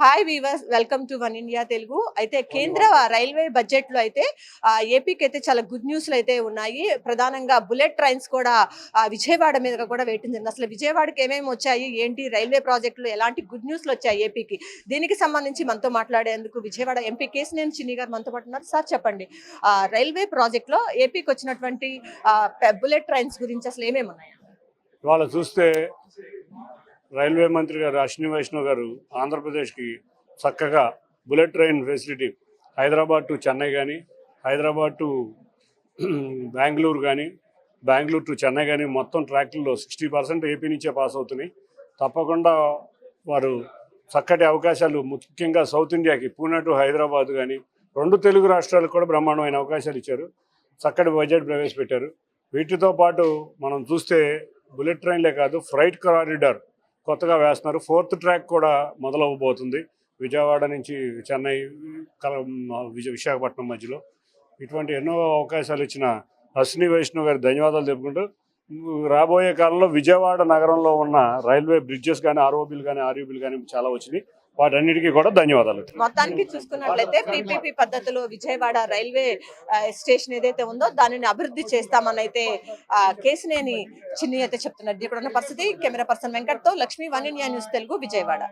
Hi viewers welcome to one India Telugu అయితే కేంద్ర railway బడ్జెట్లో అయితే ఏపీకి అయితే చాలా గుడ్ న్యూస్లు అయితే ఉన్నాయి. ప్రధానంగా బుల్లెట్ ట్రైన్స్ కూడా విజయవాడ మీద కూడా వేయటం అసలు విజయవాడకి ఏమేమి వచ్చాయి? ఏంటి? రైల్వే ప్రాజెక్టులు ఎలాంటి గుడ్ న్యూస్లు వచ్చాయి ఏపీకి దీనికి సంబంధించి మనతో మాట్లాడేందుకు విజయవాడ ఎంపీ కేసినేని చిన్ని గారు మనతో పాటు ఉన్నారు. సార్ చెప్పండి. రైల్వే ప్రాజెక్ట్లో ఏపీకి వచ్చినటువంటి బుల్లెట్ ట్రైన్స్ గురించి అసలు ఏమేమి ఉన్నాయి? ఇవాళ చూస్తే రైల్వే మంత్రి గారు అశ్విని వైష్ణవ్ గారు ఆంధ్రప్రదేశ్కి చక్కగా bullet train facility Hyderabad to Chennai కానీ హైదరాబాద్ టు బెంగళూరు కానీ బెంగళూరు టు చెన్నై కానీ మొత్తం ట్రాక్లలో సిక్స్టీ పర్సెంట్ ఏపీ నుంచే పాస్ అవుతున్నాయి. తప్పకుండా వారు చక్కటి అవకాశాలు ముఖ్యంగా సౌత్ ఇండియాకి పూణే టు హైదరాబాద్ కానీ రెండు తెలుగు రాష్ట్రాలకు కూడా బ్రహ్మాండమైన అవకాశాలు ఇచ్చారు. చక్కటి బడ్జెట్ ప్రవేశపెట్టారు. వీటితో పాటు మనం చూస్తే బుల్లెట్ ట్రైన్లే కాదు ఫ్రైట్ కారిడార్ కొత్తగా వేస్తున్నారు. ఫోర్త్ ట్రాక్ కూడా మొదలవబోతుంది విజయవాడ నుంచి చెన్నై కల- విజయ విశాఖపట్నం మధ్యలో. ఇటువంటి ఎన్నో అవకాశాలు ఇచ్చిన అశ్విని వైష్ణవ్ గారి ధన్యవాదాలు చెప్పుకుంటూ రాబోయే కాలంలో విజయవాడ నగరంలో ఉన్న రైల్వే బ్రిడ్జెస్ కానీ ఆర్ఓబీలు కానీ ఆర్యూబీలు కానీ చాలా వచ్చినాయి. వాటన్నిటికీ కూడా ధన్యవాదాలు. మొత్తానికి చూసుకున్నట్లయితే పీపీపీ పద్ధతిలో విజయవాడ రైల్వే స్టేషన్ ఏదైతే ఉందో దానిని అభివృద్ధి చేస్తామని అయితే కేసునేని చిన్ని అయితే చెప్తున్నారు. ఇక్కడ ఉన్న పరిస్థితి camera person వెంకట్తో Lakshmi one India news Telugu Vijayawada.